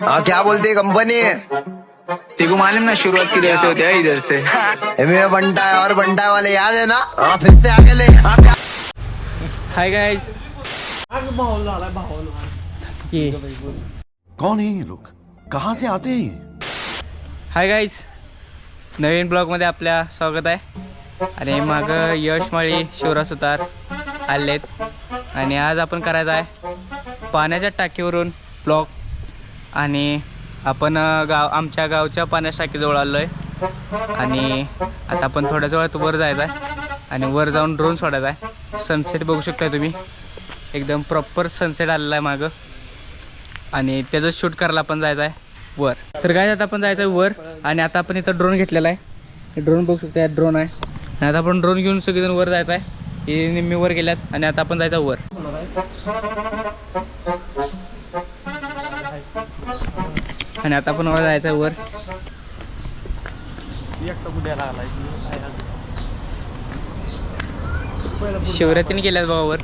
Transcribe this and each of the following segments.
हाँ क्या बोलती है कंपनी तेरे को मालूम ना शुरुआत किधर से होती है इधर से। मैं बंटा है और बंटा वाले याद है ना? हाँ फिर से आगे ले। हाँ, क्या- हाय गाईज कौन है ये लोग? कहाँ से आते हैं ये? हाय गाईज नवीन ब्लॉगमध्ये आपल्या स्वागत आहे. आणि मग यश माळी शिवराज सुतार आलेत. आणि आज आपण करायचं आहे पाण्याच्या टाकीवरून ब्लॉग आणि आपण गाव आमच्या गावच्या पाण्याच्या टाकीजवळ आलो आहे आणि आता आपण थोड्याच वेळात वर जायचं आहे. आणि वर जाऊन ड्रोन सोडायचा आहे. सनसेट बघू शकताय तुम्ही. एकदम प्रॉपर सनसेट आलेला आहे मागं. आणि त्याचं शूट करायला आपण जायचं आहे वर. तर काय आता आपण जायचं आहे वर. आणि आता आपण इथं ड्रोन घेतलेला आहे. ड्रोन बघू शकतो यात ड्रोन आहे. आणि आता आपण ड्रोन घेऊन सगळेजण वर जायचं आहे. हे निम्मी वर गेल्यात. आणि आता आपण जायचं वर. आणि आता आपण वर जायचं आहे वर. शिवरात्रीने गेल्यात बाबा वर.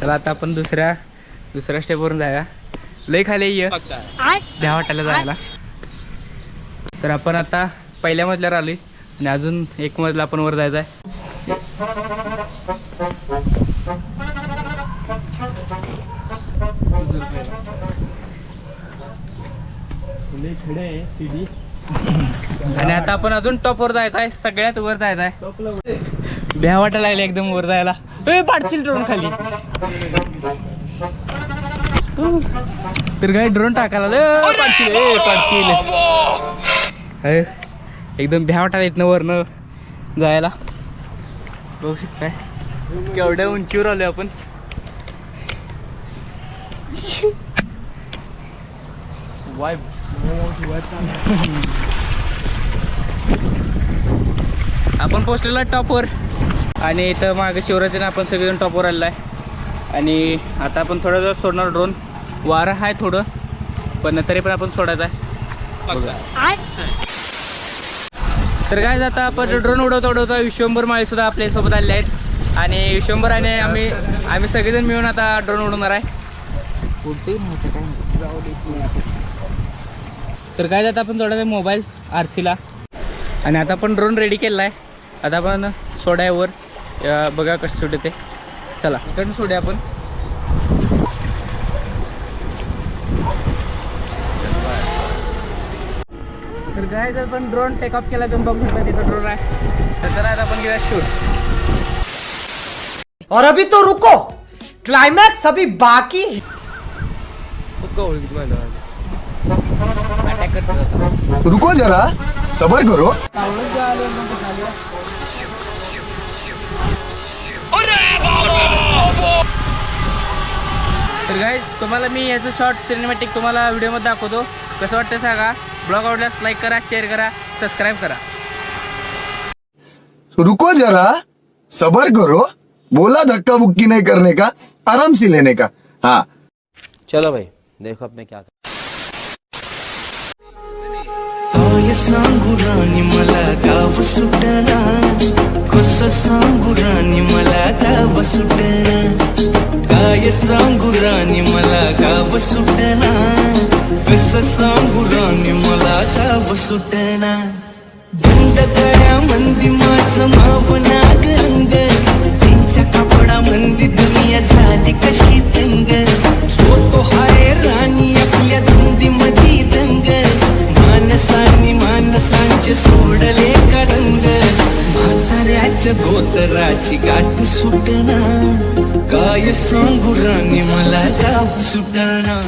चला आता आपण दुसऱ्या दुसऱ्या स्टेपवरून जाऊया. लय खाली ये. द्या वाटायला जायला. तर आपण आता पहिल्या मजल्यावर आलोय. आणि अजून एक मजला आपण वर जायचा आहे आणि आता आपण अजून टॉपवर जायचं आहे सगळ्यात वर जायचं आहे. भ्या वाटायला लागले एकदम वर जायला. ए पाडशील ड्रोन खाली. तर काय ड्रोन टाकायला पाडशील ए पाडशील. एकदम भ्या वाटायला येत वरनं जायला. बघू शकताय. केवढ्या उंचीवर आलोय आपण. वाय आपण पोचलेलो आहे टॉपवर आणि इथं मागे शिवरात्रीनं आपण सगळेजण टॉपवर आलेलो आहे. आणि आता आपण थोडा वेळ सोडणार ड्रोन वारं आहे थोडं पण तरी पण आपण सोडायचं आहे. तर काय जाता आपण ड्रोन उडवता उडवता. विश्वंभर माळी सुद्धा आपल्यासोबत आलेले आहेत. आणि विश्वंभर आणि आम्ही आम्ही सगळेजण मिळून आता ड्रोन उडवणार आहे. तर काय जातं आपण थोडा मोबाईल आर सीला आणि आता आपण ड्रोन रेडी केलेला आहे आता आपण सोड्या वर या बघा कसं सोडे ते चला. इकडून सोडूया आपण. तर काय जर आपण ड्रोन टेक ऑफ केला तुम्ही बघू शकता तिथं ड्रोन आहे. तर आता आपण घेऊया शूट और अभी तो रुको। क्लाइमैक्स अभी बाकी है। करतो आता. रुको जरा सबर करो। तर काय तुम्हाला मी याचं शॉर्ट सिनेमॅटिक तुम्हाला व्हिडिओमध्ये दाखवतो. कसं वाटतं सांगा? ब्लॉग आवडल्यास लाईक करा शेअर करा सबस्क्राईब करा. रुको जरा सबर करो. बोला धक्का बुक्की नहीं करने का? आराम से लेने का? हाँ. चलो भाई देखो अब मैं क्या काय सांगू राणी मला गाव सुटना कस सांगू राणी मला गाव सुटना काय सांगू राणी मला गाव सुटना कस सांगू राणी मला गाव सुटना धुंद गळ्या मंदी माझं माव नाग गोतराची गाठी गाठ सुटना काय सांगू राणी मला गाव सुटना